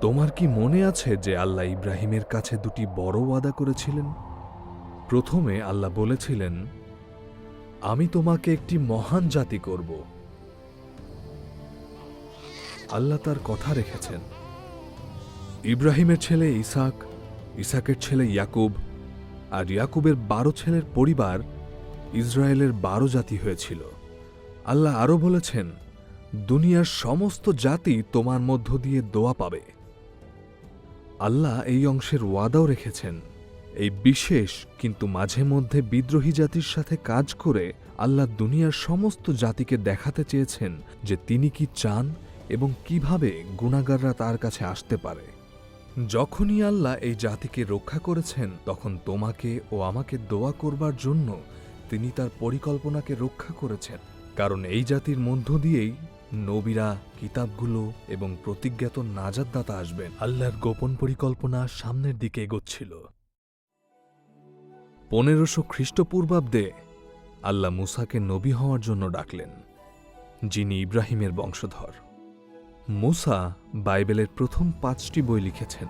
তোমার কি মনে আছে যে আল্লাহ ইব্রাহিমের কাছে দুটি বড় ওয়াদা করেছিলেন? প্রথমে আল্লাহ বলেছিলেন, আমি তোমাকে একটি মহান জাতি করব। আল্লাহ তার কথা রেখেছেন। ইব্রাহিমের ছেলে ইসাক, ইসাকের ছেলে ইয়াকুব, আর ইয়াকুবের বারো ছেলের পরিবার ইসরায়েলের বারো জাতি হয়েছিল। আল্লাহ আরও বলেছেন, দুনিয়ার সমস্ত জাতি তোমার মধ্য দিয়ে দোয়া পাবে। আল্লাহ এই অংশের ওয়াদাও রেখেছেন। এই বিশেষ কিন্তু মাঝে মধ্যে বিদ্রোহী জাতির সাথে কাজ করে আল্লাহ দুনিয়ার সমস্ত জাতিকে দেখাতে চেয়েছেন যে তিনি কি চান এবং কীভাবে গুণাগাররা তার কাছে আসতে পারে। যখনই আল্লাহ এই জাতিকে রক্ষা করেছেন, তখন তোমাকে ও আমাকে দোয়া করবার জন্য তিনি তার পরিকল্পনাকে রক্ষা করেছেন। কারণ এই জাতির মধ্য দিয়েই নবীরা কিতাবগুলো এবং প্রতিজ্ঞাত নাজাদদাতা আসবেন। আল্লাহর গোপন পরিকল্পনা সামনের দিকে এগোচ্ছিল। পনেরোশো খ্রিস্টপূর্বাব্দে আল্লাহ মুসাকে নবী হওয়ার জন্য ডাকলেন, যিনি ইব্রাহিমের বংশধর। মুসা বাইবেলের প্রথম পাঁচটি বই লিখেছেন।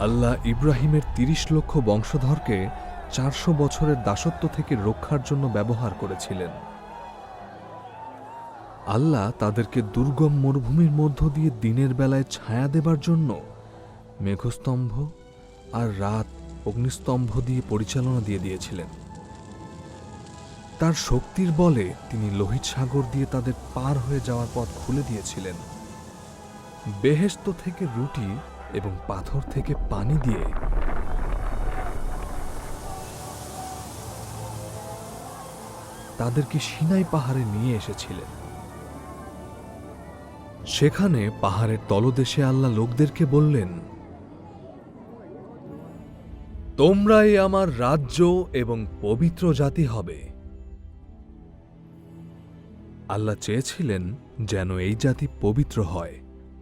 আল্লাহ ইব্রাহিমের তিরিশ লক্ষ বংশধরকে চারশো বছরের দাসত্ব থেকে রক্ষার জন্য ব্যবহার করেছিলেন। আল্লাহ তাদেরকে দুর্গম মরুভূমির মধ্য দিয়ে দিনের বেলায় ছায়া দেবার জন্য মেঘস্তম্ভ আর রাত অগ্নিস্তম্ভ দিয়ে পরিচালনা দিয়ে দিয়েছিলেন। তার শক্তির বলে তিনি লোহিত সাগর দিয়ে তাদের পার হয়ে যাওয়ার পথ খুলে দিয়েছিলেন। বেহেস্ত থেকে রুটি এবং পাথর থেকে পানি দিয়ে তাদেরকে সিনাই পাহাড়ে নিয়ে এসেছিলেন। সেখানে পাহাড়ের তলদেশে আল্লাহ লোকদেরকে বললেন, তোমরাই আমার রাজ্য এবং পবিত্র জাতি হবে। আল্লাহ চেয়েছিলেন যেন এই জাতি পবিত্র হয়,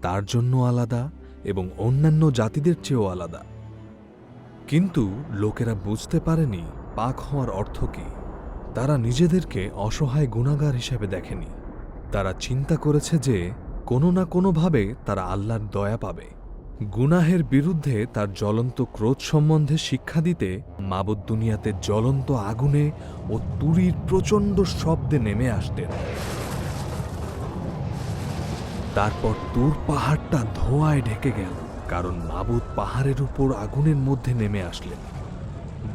তার জন্য আলাদা এবং অন্যান্য জাতিদের চেয়েও আলাদা। কিন্তু লোকেরা বুঝতে পারেনি পাক হওয়ার অর্থ কী। তারা নিজেদেরকে অসহায় গুণাগার হিসেবে দেখেনি। তারা চিন্তা করেছে যে কোনো না কোনোভাবে তারা আল্লাহর দয়া পাবে। গুনাহের বিরুদ্ধে তার জ্বলন্ত ক্রোধ সম্বন্ধে শিক্ষা দিতে মাবুদ দুনিয়াতে জ্বলন্ত আগুনে ও তুরির প্রচণ্ড শব্দে নেমে আসতেন। তারপর তুর পাহাড়টা ধোঁয়ায় ঢেকে গেল, কারণ মাবুদ পাহাড়ের উপর আগুনের মধ্যে নেমে আসলেন।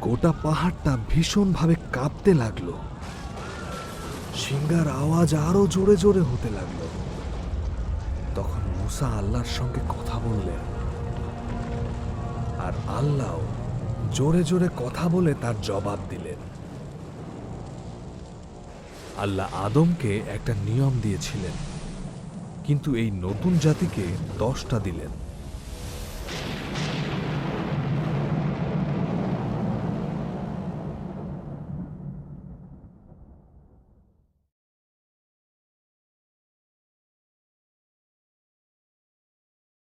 গোটা পাহাড়টা ভীষণভাবে কাঁপতে লাগল। সিঙ্গার আওয়াজ আরও জোরে জোরে হতে লাগল। মুসা আল্লাহর সঙ্গে কথা বললেন। আর আল্লাহ জোরে জোরে কথা বলে তার জবাব দিলেন। আল্লাহ আদমকে একটা নিয়ম দিয়েছিলেন, কিন্তু এই নতুন জাতিকে দশটা দিলেন।